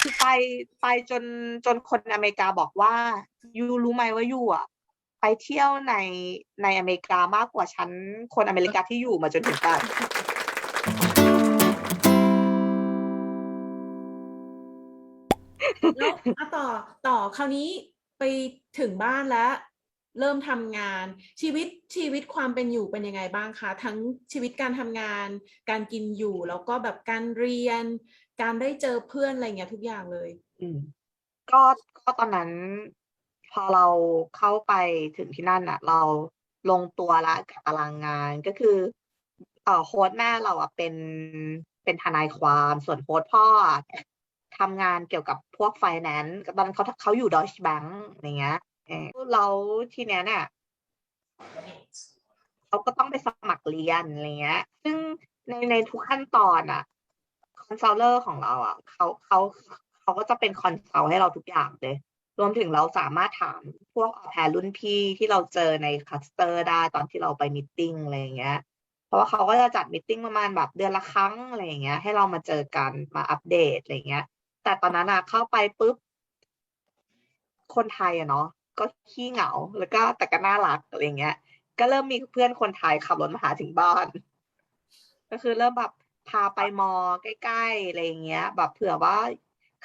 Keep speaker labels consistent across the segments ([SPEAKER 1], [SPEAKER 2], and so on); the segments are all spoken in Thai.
[SPEAKER 1] คือไปไปจนจนคนอเมริกาบอกว่ายูรู้ไหมว่ายูอะไปเที่ยวในในอเมริกามากกว่าฉันคนอเมริกาที่อยู่มาจนถึงปัจจุบัน
[SPEAKER 2] แล้วต่อต่อคราวนี้ไปถึงบ้านแล้ว เริ่มทำงาน ชีวิตชีวิตความเป็นอยู่เป็นยังไงบ้างคะ ทั้งชีวิตการทำงาน การกินอยู่แล้วก็แบบการเรียน การได้เจอเพื่อนอะไรเงี้ยทุกอย่างเลย
[SPEAKER 1] อืมก็ก็ตอนนั้น พอเราเข้าไปถึงที่นั่นอะเราลงตัวละกับตารางงานก็คือเอ่อโค้ชแม่เราอะเป็นเป็นทนายความส่วนโค้ชพ่ออะทำงานเกี่ยวกับพวกไฟแนนซ์ตอนนั้นเขาเขาอยู่ดอยช์แบงก์อย่างเงี้ย เราทีเนี้ยเนี่ยเขาก็ต้องไปสมัครเรียนอะไรเงี้ย ซึ่งในในทุกขั้นตอนอะคอนซัลเลอร์ของเราอะเขาเขาเขาก็จะเป็นคอนซัลท์ให้เราทุกอย่างเลย รวมถึงเราสามารถถามพวกแพรรุ่นพี่ที่เราเจอในคัสเตอร์ได้ตอนที่เราไปมิทติ้งอะไรเงี้ย เพราะว่าเขาก็จะจัดมิทติ้งประมาณแบบเดือนละครั้งอะไรเงี้ย ให้เรามาเจอกันมาอัปเดตอะไรเงี้ย แต่ตอนนั้นอะเข้าไปปุ๊บคนไทยอะเนาะ ก็ขี้เหงา แล้วก็แต่ก็น่ารักอะไรเงี้ย ก็เริ่มมีเพื่อนคนไทยขับรถมาหาถึงบ้าน ก็คือเริ่มแบบพาไปมอใกล้ๆอะไรเงี้ย แบบเผื่อว่า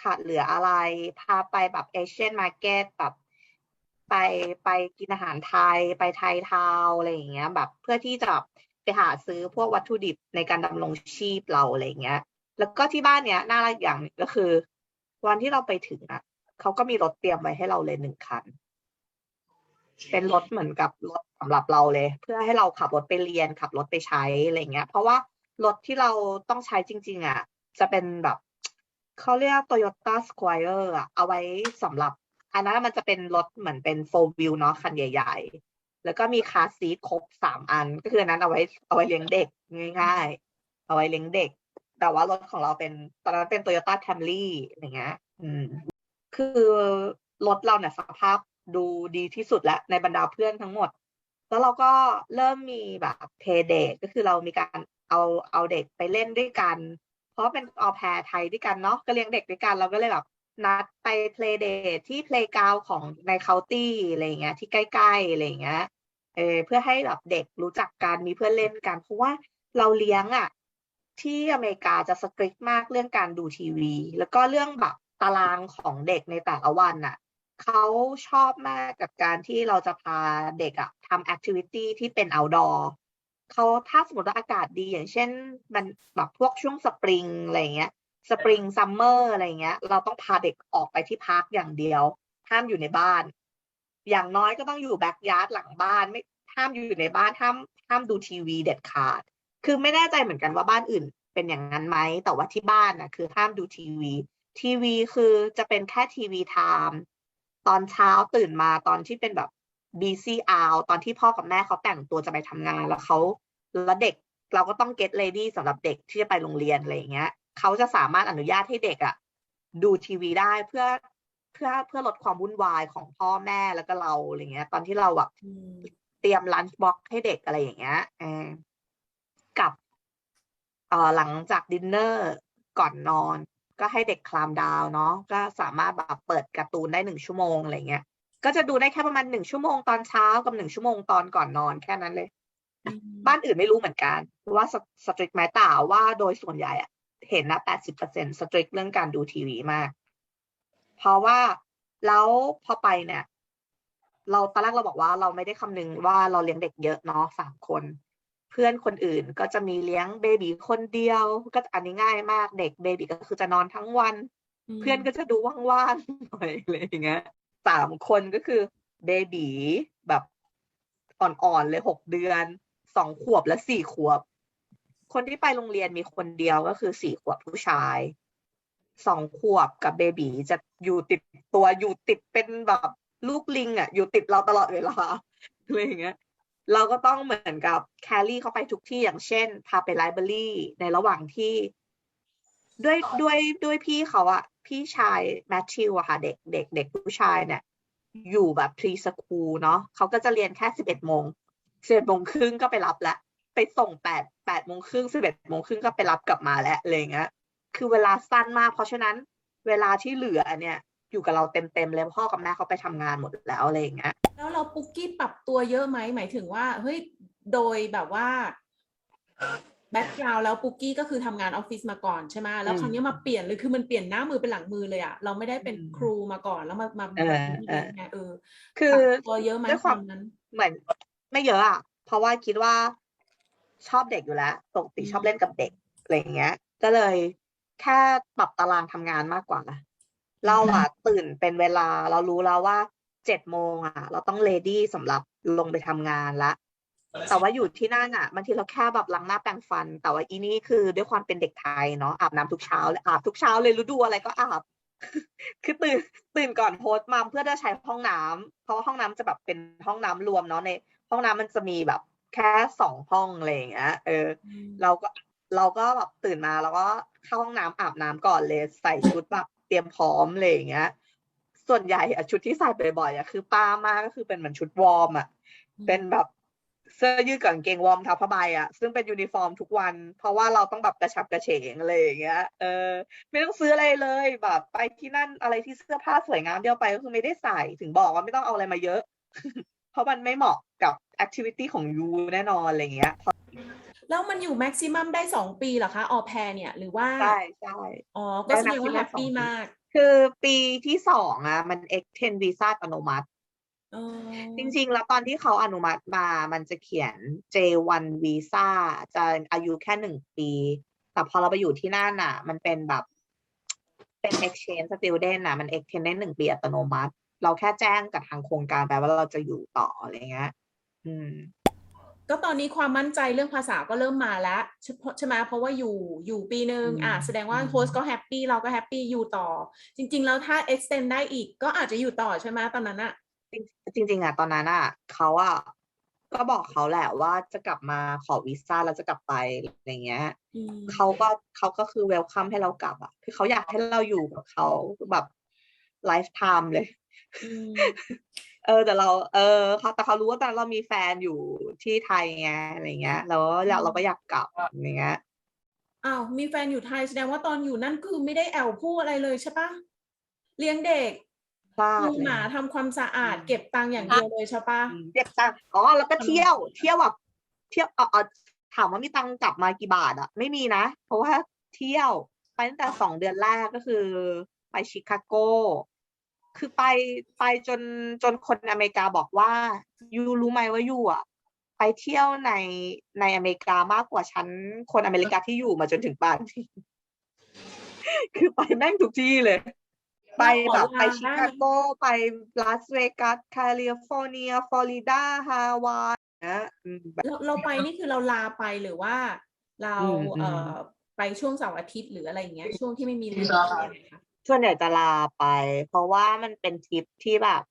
[SPEAKER 1] ขาดเหลืออะไร พาไปแบบเอเชียนมาร์เก็ตแบบไปไปกินอาหารไทยไปไทยทาวอะไรอย่างเงี้ย แบบเพื่อที่จะไปหาซื้อพวกวัตถุดิบในการดำรงชีพเราอะไรเงี้ย แล้วก็ที่บ้านเนี้ยน่ารักอย่างหนึ่งก็คือ วันที่เราไปถึงอะเขาก็มีรถเตรียมไว้ให้เราเลยหนึ่งคัน เป็นรถเหมือนกับรถสำหรับเราเลย เพื่อให้เราขับรถไปเรียนขับรถไปใช้อะไรเงี้ย เพราะว่ารถที่เราต้องใช้จริง ๆ อะ จะเป็นแบบเขาเรียก Toyota Squire อะเอาไว้สำหรับ อันนั้นมันจะเป็นรถเหมือนเป็น four wheel เนาะคันใหญ่ ๆ แล้วก็มีคาซีทครบสามอัน ก็คืออันนั้นเอาไว้เอาไว้เลี้ยงเด็กง่าย ๆ เอาไว้เลี้ยงเด็ก แต่ว่ารถของเราเป็นตอนนั้นเป็น Toyota Camry อะไรเงี้ย อืม คือรถเราเนี่ยสภาพ ดูดีที่สุดแล้วในบรรดาเพื่อนทั้งหมด แล้วเราก็เริ่มมีแบบเพเดทก็คือเรามีการเอาเอาเด็กไปเล่นด้วยกัน เพราะเป็นออแพรไทยด้วยกันเนาะก็เลี้ยงเด็กด้วยกันเราก็เลยแบบนัดไปเพลย์เดทที่เพลย์กราวของในเคาน์ตี้อะไรเงี้ยที่ใกล้ๆอะไรเงี้ยเออเพื่อให้แบบเด็กรู้จักกันมีเพื่อนเล่นกัน เพราะว่าเราเลี้ยงอะที่อเมริกาจะสตริกมากเรื่องการดูทีวี แล้วก็เรื่องแบบตารางของเด็กในแต่ละวันน่ะ เขาชอบมากกับการที่เราจะพาเด็กอะทำแอคทิวิตี้ที่เป็น outdoor เขาถ้าสมมติว่าอากาศดีอย่างเช่น มันแบบพวกช่วงสปริงอะไรเงี้ยสปริงซัมเมอร์อะไรเงี้ย เราต้องพาเด็กออกไปที่พาร์คอย่างเดียว ห้ามอยู่ในบ้าน อย่างน้อยก็ต้องอยู่แบ็กยาร์ดหลังบ้านไม่ห้ามอยู่ในบ้านห้ามห้ามดูทีวีเด็ดขาด คือไม่แน่ใจเหมือนกันว่าบ้านอื่นเป็นอย่างนั้นไหมแต่ว่าที่บ้านน่ะคือห้ามดูทีวี ทีวีคือจะเป็นแค่ทีวีไทม์ ตอนเช้าตื่นมาตอนที่เป็นแบบ busy hour ตอนที่พ่อกับแม่เขาแต่งตัวจะไปทำงานแล้วเขาแล้วเด็กเราก็ต้อง get ready สำหรับเด็กที่จะไปโรงเรียนอะไรอย่างเงี้ยเขาจะสามารถอนุญาตให้เด็กอะดูทีวีได้เพื่อเพื่อเพื่อลดความวุ่นวายของพ่อแม่แล้วก็เราอะไรเงี้ย ตอนที่เราแบบ
[SPEAKER 2] อืม
[SPEAKER 1] เตรียมลันช์บ็อกให้เด็กอะไรอย่างเงี้ยเออกับเอ่อหลังจากดินเนอร์ก่อนนอน ก็ให้เด็กคลามดาวน์เนาะก็สามารถแบบเปิดการ์ตูนได้หนึ่งชั่วโมงอะไรเงี้ยก็จะดูได้แค่ประมาณหนึ่งชั่วโมงตอนเช้ากับหนึ่งชั่วโมงตอนก่อนนอนแค่นั้นเลย บ้านอื่นไม่รู้เหมือนกันว่าสตริกไหมแต่ว่าโดยส่วนใหญ่อะเห็นนะแปดสิบเปอร์เซ็นสตริกเรื่องการดูทีวีมาก เพราะว่าแล้วพอไปเนี่ย เราตอนแรกเราบอกว่าเราไม่ได้คำนึงว่าเราเลี้ยงเด็กเยอะเนาะสามคน เพื่อนคนอื่นก็จะมีเลี้ยงเบบีคนเดียว ก็อันนี้ง่ายมากเด็กเบบีก็คือจะนอนทั้งวัน เพื่อนก็จะดูว่างๆหน่อยอะไรอย่างเงี้ยสามคนก็คือเบบีแบบอ่อนๆเลยหกเดือนสองขวบและสี่ขวบ คนที่ไปโรงเรียนมีคนเดียวก็คือสี่ขวบผู้ชายสองขวบกับเบบีจะอยู่ติดตัวอยู่ติดเป็นแบบลูกลิงอะ อยู่ติดเราตลอดเวลาอะไรอย่างเงี้ย เราก็ต้องเหมือนกับแครี่เขาไปทุกที่อย่างเช่น พาไปไลบรารีในระหว่างที่ ด้วยด้วยด้วยพี่เขาอะพี่ชายแมทธิวอะค่ะเด็กเด็กเด็กผู้ชายเนี่ย อยู่แบบพรีสคูลเนาะเขาก็จะเรียนแค่สิบเอ็ดโมงสิบเอ็ดโมงครึ่งก็ไปรับแล้วไปส่งแปดแปดโมงครึ่งสิบเอ็ดโมงครึ่งก็ไปรับกลับมาแล้วอะไรเงี้ยคือเวลาสั้นมากเพราะฉะนั้นเวลาที่เหลือเนี่ย อยู่กับเราเต็มๆเลยพ่อกับแม่เขาไปทำงานหมดแล้วอะไรอย่างเงี้ย
[SPEAKER 2] แล้วเราปุ๊กกี้ปรับตัวเยอะไหมหมายถึงว่าเฮ้ยโดยแบบว่าแบ็กกราวแล้วปุ๊กกี้ก็คือทำงานออฟฟิศมาก่อนใช่ไหมแล้ว
[SPEAKER 1] อืม
[SPEAKER 2] คราวนี้มาเปลี่ยนเลยคือมันเปลี่ยนหน้ามือเป็นหลังมือเลยอะเราไม่ได้เป็น
[SPEAKER 1] อืม
[SPEAKER 2] ครูมาก่อนแล้วมามา
[SPEAKER 1] เออ
[SPEAKER 2] แบบนี้
[SPEAKER 1] เออ
[SPEAKER 2] ไงเออ
[SPEAKER 1] คือ
[SPEAKER 2] ปรับตัวเยอะไหม
[SPEAKER 1] ด้วยความ
[SPEAKER 2] ตอนนั้น
[SPEAKER 1] เหมือน ไม่เยอะอะเพราะว่าคิดว่าชอบเด็กอยู่แล้วปกติ
[SPEAKER 2] อืม
[SPEAKER 1] ชอบเล่นกับเด็กอะไรอย่างเงี้ย ก็เลยแค่ปรับตารางทำงานมากกว่า เราอะตื่นเป็นเวลาเรารู้แล้วว่าเจ็ดโมงอะ เราต้องเลดี้สำหรับลงไปทำงานละแต่ว่าอยู่ที่นั่นอะบางทีเราแค่แบบล้างหน้าแปรงฟัน แต่ว่าอีนี่คือด้วยความเป็นเด็กไทยเนาะอาบน้ำทุกเช้าเลยอาบทุกเช้าเลยฤดูอะไรก็อาบ คือตื่นตื่นก่อนโฮสต์มาเพื่อจะใช้ห้องน้ำเพราะว่าห้องน้ำจะแบบเป็นห้องน้ำรวมเนาะใน ห้องน้ำมันจะมีแบบแค่สองห้องอะไรอย่างเงี้ยเออ
[SPEAKER 2] อืม
[SPEAKER 1] เราก็เราก็แบบตื่นมาแล้วก็เข้าห้องน้ำอาบน้ำก่อนเลยใส่ชุดแบบ เตรียมพร้อมอะไรอย่างเงี้ย ส่วนใหญ่อะชุดที่ใส่บ่อยๆอะคือป้ามากก็คือเป็นเหมือนชุดวอร์มอะเป็นแบบเสื้อยืดกับกางเกงวอร์มทับผ้าใบอะซึ่งเป็นยูนิฟอร์มทุกวัน เพราะว่าเราต้องแบบกระฉับกระเฉงอะไรอย่างเงี้ย เออ ไม่ต้องซื้ออะไรเลยแบบไปที่นั่นอะไรที่เสื้อผ้าสวยงามเดียวไปก็คือไม่ได้ใส่ถึงบอกว่าไม่ต้องเอาอะไรมาเยอะ เพราะมันไม่เหมาะกับแอคทิวิตี้ของยูแน่นอนอะไรอย่างเงี้ย
[SPEAKER 2] แล้วมันอยู่แม็กซิมัมได้สองปีเหรอคะออแพรเนี่ยหรือว่า
[SPEAKER 1] ใช่ใช่
[SPEAKER 2] อ๋อก็แสดงว่า
[SPEAKER 1] ได้
[SPEAKER 2] แฮ
[SPEAKER 1] maximum
[SPEAKER 2] ปปี้
[SPEAKER 1] สองปี
[SPEAKER 2] มาก
[SPEAKER 1] คือปีที่สองอะมัน extend visa อัตโนมัติ
[SPEAKER 2] อ๋อ
[SPEAKER 1] จริงๆ แล้วตอนที่เขาอนุมัติมา มันจะเขียน J1 visa จะอายุแค่หนึ่งปี แต่พอเราไปอยู่ที่นั่นน่ะ มันเป็นแบบ เป็น exchange student น่ะ มัน extend ได้หนึ่งปีอัตโนมัติ เราแค่แจ้งกับทางโครงการไปว่าเราจะอยู่ต่ออะไรเงี้ย อืม
[SPEAKER 2] ก็ตอนนี้ความมั่นใจเรื่องภาษาก็เริ่มมาแล้วใช่เพราะใช่ไหมเพราะว่าอยู่อยู่ปีหนึ่ง
[SPEAKER 1] อืม
[SPEAKER 2] อะแสดงว่า
[SPEAKER 1] อืม
[SPEAKER 2] โฮสก็แฮปปี้เราก็แฮปปี้อยู่ต่อ จริง ๆ แล้วถ้า extend ได้อีกก็อาจจะอยู่ต่อใช่ไหมตอนนั้นอะ
[SPEAKER 1] จริง ๆอะตอนนั้นอะเขาอะก็บอกเขาแหละว่าจะกลับมาขอวีซ่าแล้วจะกลับไปอะไรเงี้ย
[SPEAKER 2] อืม
[SPEAKER 1] เขาก็เขาก็คือเวลคัมให้เรากลับอะคือเขาอยากให้เราอยู่กับเขาแบบไลฟ์ไทม์เลย
[SPEAKER 2] อืม
[SPEAKER 1] เออแต่เราเออเขาแต่เขารู้ว่าตอนนนเรามีแฟนอยู่ที่ไทยไงอะไรเงี้ยแล้วเราเราก็อยากกลับอย่างเงี้ย
[SPEAKER 2] อ้าวมีแฟนอยู่ไทยแสดงว่าตอนอยู่นั่นคือไม่ได้แอลพูดอะไรเลยใช่ปะเลี้ยงเด็ก
[SPEAKER 1] พลาด
[SPEAKER 2] ดู
[SPEAKER 1] เลย
[SPEAKER 2] หมาทำความสะอาด
[SPEAKER 1] อืม
[SPEAKER 2] เก็บตังค์อย่างเดียวเลยใช่ปะ
[SPEAKER 1] อืมเก็บตังค์อ๋อแล้วก็เที่ยวเที่ยวแบบเที่ยวเออเออถามว่ามีตังค์กลับมากี่บาทอะ ไม่มีนะ เพราะว่าเที่ยวไปตั้งแต่สองเดือนแรกก็คือ ไปชิคาโก คือไปไปจนจนคนอเมริกาบอกว่ายูรู้ไหมว่ายูอะไปเที่ยวในในอเมริกามากกว่าฉันคนอเมริกาที่อยู่มาจนถึงป่านนี้คือไปแม่งทุกที่เลย ไปแบบไปชิคาโกไปลาสเวกัสแคลิฟอร์เนียฟลอริดาฮาวายนะอืมแบบ
[SPEAKER 2] เราเราไปนี่คือเราลาไปหรือว่า เรา
[SPEAKER 1] อืมอืม
[SPEAKER 2] เอ่อไปช่วงเสาร์อาทิตย์หรืออะไรอย่างเงี้ย ช่วงที่ไม่มีเรียนยังไงคะ
[SPEAKER 1] ส่วนใหญ่จะลาไป เพราะว่ามันเป็นทริปที่แบบ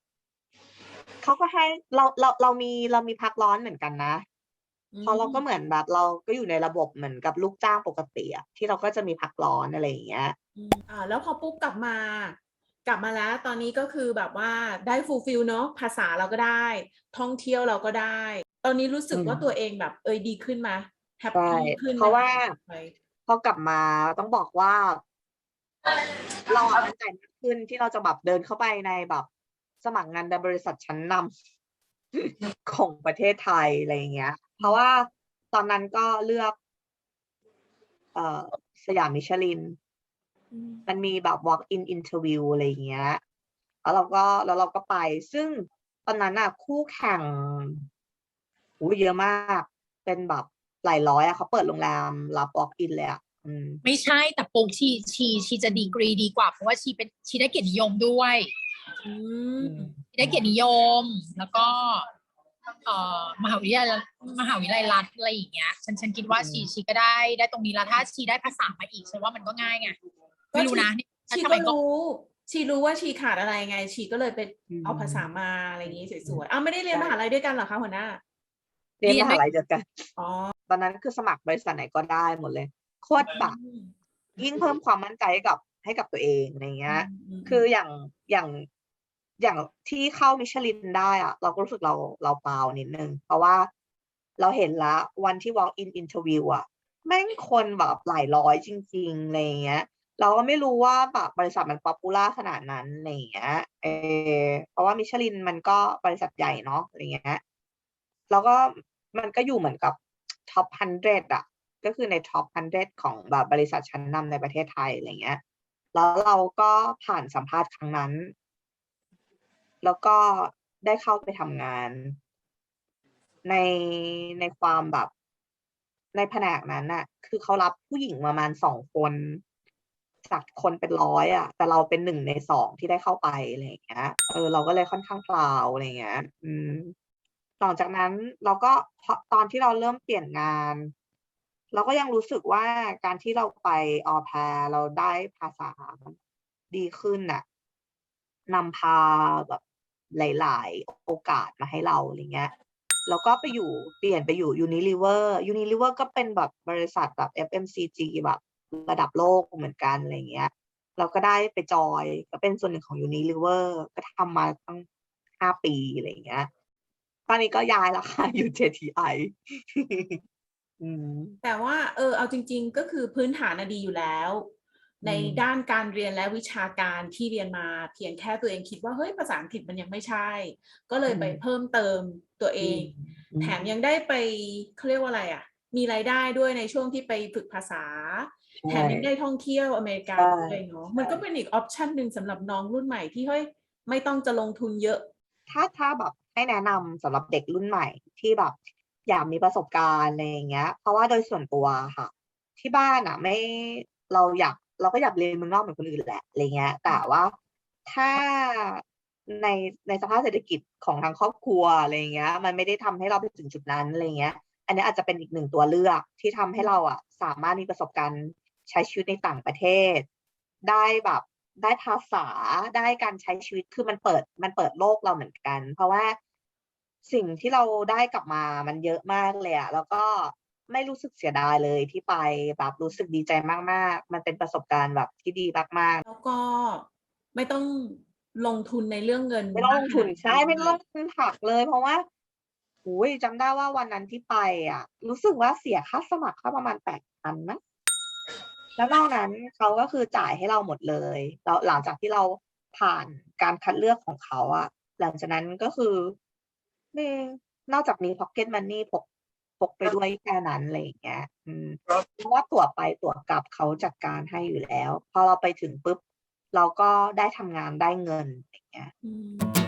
[SPEAKER 1] เขาก็ให้เราเราเรามีเรามีพักร้อนเหมือนกันนะเพราะเราก็เหมือนแบบเราก็อยู่ในระบบเหมือนกับลูกจ้างปกติอะที่เราก็จะมีพักร้อนอะไรอย่างเงี้ย
[SPEAKER 2] อืมอ่าแล้วพอปุ๊บกลับมา กลับมาแล้ว ตอนนี้ก็คือแบบว่าได้ฟูลฟิลเนาะภาษาเราก็ได้ ท่องเที่ยวเราก็ได้ ตอนนี้รู้สึก
[SPEAKER 1] อืม
[SPEAKER 2] ว่าตัวเองแบบ เอยดีขึ้นมาแฮป
[SPEAKER 1] ใช่
[SPEAKER 2] ปี้ขึ้น
[SPEAKER 1] เพราะว่า
[SPEAKER 2] ไป
[SPEAKER 1] พอกลับมาต้องบอกว่า เราอะมันใจมากขึ้นที่เราจะแบบเดินเข้าไปในแบบสมัครงานในบริษัทชั้นนำของประเทศไทยอะไรอย่างเงี้ย เพราะว่าตอนนั้นก็เลือก เอ่อสยามมิชลิน
[SPEAKER 2] มั
[SPEAKER 1] นมีแบบ walk in interview อะไรอย่างเงี้ย แล้วเราก็แล้วเราก็ไป ซึ่งตอนนั้นน่ะคู่แข่งโอ้เยอะมาก เป็นแบบหลายร้อยอะเขาเปิดโรงแรมรับ walk in เลยอะ
[SPEAKER 3] ไม่ใช่แต่ปุ๊กชีชีชีจะดีกรีดีกว่า เพราะว่าชีเป็นชีได้เกียรตินิยมด้วย
[SPEAKER 2] อื
[SPEAKER 1] อื
[SPEAKER 2] ม
[SPEAKER 1] ม
[SPEAKER 3] ชีได้เกียรตินิยม แล้วก็เอ่อมหาวิทยาลัยมหาวิทยาลัยรัฐอะไรอย่างเงี้ย ฉันฉันคิดว่า
[SPEAKER 1] อืม
[SPEAKER 3] ชีชีก็ได้ได้ตรงนี้แล้วถ้าชีได้ภาษามาอีกฉันว่ามันก็ง่ายไงไม่รู้นะนี่
[SPEAKER 2] ชี
[SPEAKER 3] ทำ
[SPEAKER 2] ก็
[SPEAKER 3] ไมก็
[SPEAKER 2] รู้ชีรู้ว่าชีขาดอะไรไง ชีก็เลยไป
[SPEAKER 1] อืม
[SPEAKER 2] เอาภาษามาอะไรอย่างงี้สวยๆอ้าวไม่ได้เรียนมหาลัยด้วยกันเหรอคะหัวหน้า
[SPEAKER 1] เรียนมหาลัยเดียวกัน
[SPEAKER 2] อ๋อ
[SPEAKER 1] ตอนนั้นคือสมัครบริษัทไหนก็ได้หมดเลย โคตรแบบ
[SPEAKER 2] อืม
[SPEAKER 1] ยิ่งเพิ่มความมั่นใจให้กับให้กับตัวเองอะไรเงี้ย
[SPEAKER 2] ม
[SPEAKER 1] คืออย่างอย่างอย่างที่เข้ามิชลินได้อะเราก็รู้สึกเราเราเปล่านิดนึง เพราะว่าเราเห็นละวันที่ walk in interview อะแม่งคนแบบหลายร้อยจริงๆอะไรอย่างเงี้ย เราก็ไม่รู้ว่าแบบบริษัทมันป๊อปปูล่าขนาดนั้นอะไรอย่างเงี้ยเออเพราะว่ามิชลินมันก็บริษัทใหญ่เนาะอะไรเงี้ยแล้วก็มันก็อยู่เหมือนกับท็อปฮันเดอะ ก็คือในท็อปฮันเดของแบบบริษัทชั้นนำในประเทศไทยอะไรเงี้ย แล้วเราก็ผ่านสัมภาษณ์ครั้งนั้น แล้วก็ได้เข้าไปทำงาน ในในความแบบในแผนกนั้นน่ะ คือเขารับผู้หญิงประมาณสองคนจากคนเป็นร้อยอะแต่เราเป็นหนึ่งในสองที่ได้เข้าไปอะไรอย่างเงี้ย เออ เราก็เลยค่อนข้างพลาอะไรเงี้ย อืมหลังจากนั้นเราก็ตอนที่เราเริ่มเปลี่ยนงาน เราก็ยังรู้สึกว่าการที่เราไปออแพรเราได้ภาษาดีขึ้นน่ะนำพาแบบหลาย ๆ โอกาสมาให้เราอะไรเงี้ยแล้วก็ไปอยู่เปลี่ยนไปอยู่ Unilever Unilever ก็เป็นแบบบริษัทแบบ FMCG แบบระดับโลกเหมือนกันอะไรเงี้ย เราก็ได้ไปจอยก็เป็นส่วนหนึ่งของ Unilever ก็ทำมาตั้งห้าปีอะไรเงี้ยตอนนี้ก็ย้ายแล้วค่ะอยู่ JTI
[SPEAKER 2] แต่ว่าเออเอาจริง ๆ ก็คือพื้นฐานน่ะดีอยู่แล้ว ใน
[SPEAKER 1] อืม
[SPEAKER 2] ด้านการเรียนและวิชาการที่เรียนมาเพียงแค่ตัวเองคิดว่าเฮ้ยภาษาอังกฤษมันยังไม่ใช่ ก็เลยไป
[SPEAKER 1] อืม
[SPEAKER 2] เพิ่มเติมตัวเอง
[SPEAKER 1] อืม
[SPEAKER 2] แถมยังได้ไปเขาเรียกว่าอะไรอะ มีรายได้ด้วยในช่วงที่ไปฝึกภาษา แถมยังได้ท่องเที่ยวอเมริกา
[SPEAKER 1] ใช่
[SPEAKER 2] ด้วยเนาะมันก็เป็นอีกออปชันหนึ่งสำหรับน้องรุ่นใหม่ที่เฮ้ยไม่ต้องจะลงทุนเยอะ
[SPEAKER 1] ถ้าถ้าแบบให้แนะนำสำหรับเด็กรุ่นใหม่ที่แบบ อยากมีประสบการณ์อะไรอย่างเงี้ย เพราะว่าโดยส่วนตัวค่ะ ที่บ้านอะ ไม่เราอยากเราก็อยากเรียนเมืองนอกเหมือนคนอื่นแหละอะไรเงี้ย แต่ว่าถ้าในในสภาพเศรษฐกิจของทางครอบครัวอะไรเงี้ย มันไม่ได้ทำให้เราไปถึงจุดนั้นอะไรเงี้ย อันนี้อาจจะเป็นอีกหนึ่งตัวเลือกที่ทำให้เราอะ สามารถมีประสบการณ์ใช้ชีวิตในต่างประเทศ ได้แบบได้ภาษาได้การใช้ชีวิตคือมันเปิดมันเปิดโลกเราเหมือนกัน เพราะว่า สิ่งที่เราได้กลับมามันเยอะมากเลยอะแล้วก็ไม่รู้สึกเสียดายเลยที่ไปแบบรู้สึกดีใจมากๆ มันเป็นประสบการณ์แบบที่ดีมาก
[SPEAKER 2] แล้วก็ไม่ต้องลงทุนในเรื่องเงิน
[SPEAKER 1] ๆไม่ต้องลงทุน
[SPEAKER 2] มากขนาด
[SPEAKER 1] ใช่ไม่ต้องลงทุนผักเลย เพราะว่าโอ้ยจำได้ว่าวันนั้นที่ไปอะ รู้สึกว่าเสียค่าสมัครเข้าประมาณแปดพันนะแล้วนอกนั้นเขาก็คือจ่ายให้เราหมดเลยแล้วหลังจากที่เราผ่านการคัดเลือกของเขาอะหลังจากนั้นก็คือ ไม่นอกจากมี pocket money พกพกไปด้วยแค่นั้นอะไรอย่างเงี้ย อืมเพราะว่าตั๋วไปตั๋วกลับเขาจัดการให้อยู่แล้ว พอเราไปถึงปุ๊บ เราก็ได้ทำงานได้เงินอย่างเงี้ย
[SPEAKER 2] อืม